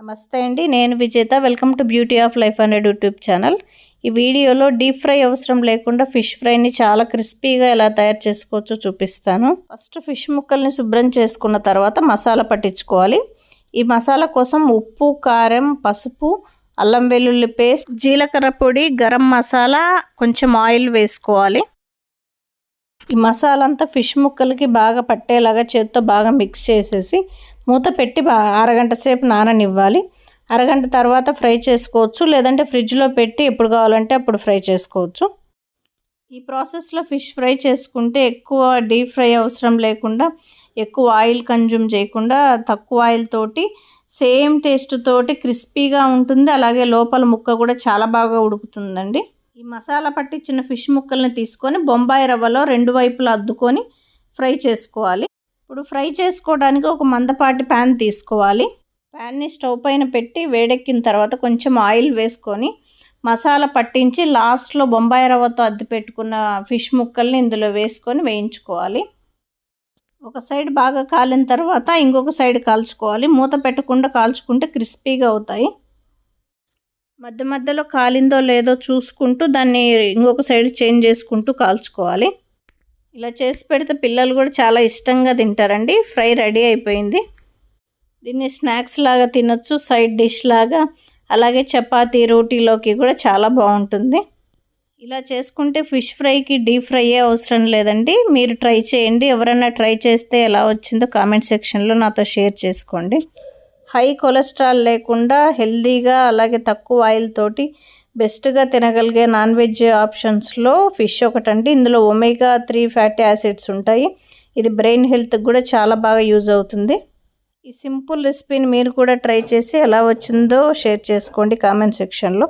నమస్తే అండి నేను Vijetha. Welcome to beauty of life hundred YouTube channel. ఈ వీడియోలో డీప్ ఫ్రై అవసరం లేకుండా ఫిష్ ఫ్రైని చాలా క్రిస్పీగా ఎలా తయారు చేసుకోవచ్చో చూపిస్తాను. ఫస్ట్ ఫిష్ ముక్కల్ని శుభ్రం చేసుకున్న తర్వాత మసాలా పట్టించుకోవాలి. ఈ మసాలా కోసం ఉప్పు కారం పసుపు అల్లం వెల్లుల్లి పేస్ట్ జీలకర్ర పొడి గరం మసాలా కొంచెం ఆయిల్ వేసుకోవాలి. ఈ మసాలా అంతా ఫిష్ ముక్కలకి బాగా పట్టేలాగా చేత్తో బాగా మిక్స్ చేసేసి మూత పెట్టి అరగంట సేపు నాననివ్వాలి. అరగంట తర్వాత ఫ్రై చేసుకోవచ్చు. లేదంటే ఫ్రిడ్జ్లో పెట్టి ఎప్పుడు కావాలంటే అప్పుడు ఫ్రై చేసుకోవచ్చు. ఈ ప్రాసెస్లో ఫిష్ ఫ్రై చేసుకుంటే ఎక్కువ డీప్ ఫ్రై అవసరం లేకుండా ఎక్కువ ఆయిల్ కన్జ్యూమ్ చేయకుండా తక్కువ ఆయిల్ తోటి సేమ్ టేస్ట్ తోటి క్రిస్పీగా ఉంటుంది. అలాగే లోపల ముక్క కూడా చాలా బాగా ఉడుకుతుందండి. ఈ మసాలా పట్టించిన ఫిష్ ముక్కల్ని తీసుకొని బొంబాయి రవ్వలో రెండు వైపులా అద్దుకొని ఫ్రై చేసుకోవాలి. ఇప్పుడు ఫ్రై చేసుకోవడానికి ఒక మందపాటి ప్యాన్ తీసుకోవాలి. ప్యాన్ని స్టవ్ పైన పెట్టి వేడెక్కిన తర్వాత కొంచెం ఆయిల్ వేసుకొని మసాలా పట్టించి లాస్ట్లో బొంబాయి రవ్వతో అద్ది పెట్టుకున్న ఫిష్ ముక్కల్ని ఇందులో వేసుకొని వేయించుకోవాలి. ఒక సైడ్ బాగా కాలిన తర్వాత ఇంకొక సైడ్ కాల్చుకోవాలి. మూత పెట్టకుండా కాల్చుకుంటే క్రిస్పీగా అవుతాయి. మధ్య మధ్యలో కాలిందో లేదో చూసుకుంటూ దాన్ని ఇంకొక సైడ్ చేంజ్ చేసుకుంటూ కాల్చుకోవాలి. ఇలా చేసి పెడితే పిల్లలు కూడా చాలా ఇష్టంగా తింటారండి. ఫ్రై రెడీ అయిపోయింది. దీన్ని స్నాక్స్ లాగా తినొచ్చు సైడ్ డిష్ లాగా. అలాగే చపాతీ రోటీలోకి కూడా చాలా బాగుంటుంది. ఇలా చేసుకుంటే ఫిష్ ఫ్రైకి డీప్ ఫ్రై అవసరం లేదండి. మీరు ట్రై చేయండి. ఎవరైనా ట్రై చేస్తే ఎలా వచ్చిందో కామెంట్ సెక్షన్లో నాతో షేర్ చేసుకోండి. హై కొలెస్ట్రాల్ లేకుండా హెల్దీగా అలాగే తక్కువ ఆయిల్ తోటి బెస్ట్గా తినగలిగే నాన్ వెజ్ ఆప్షన్స్లో ఫిష్ ఒకటండి. ఇందులో ఒమేగా త్రీ ఫ్యాటీ యాసిడ్స్ ఉంటాయి. ఇది బ్రెయిన్ హెల్త్కి కూడా చాలా బాగా యూజ్ అవుతుంది. ఈ సింపుల్ రెసిపీని మీరు కూడా ట్రై చేసి ఎలా వచ్చిందో షేర్ చేసుకోండి కామెంట్ సెక్షన్లో.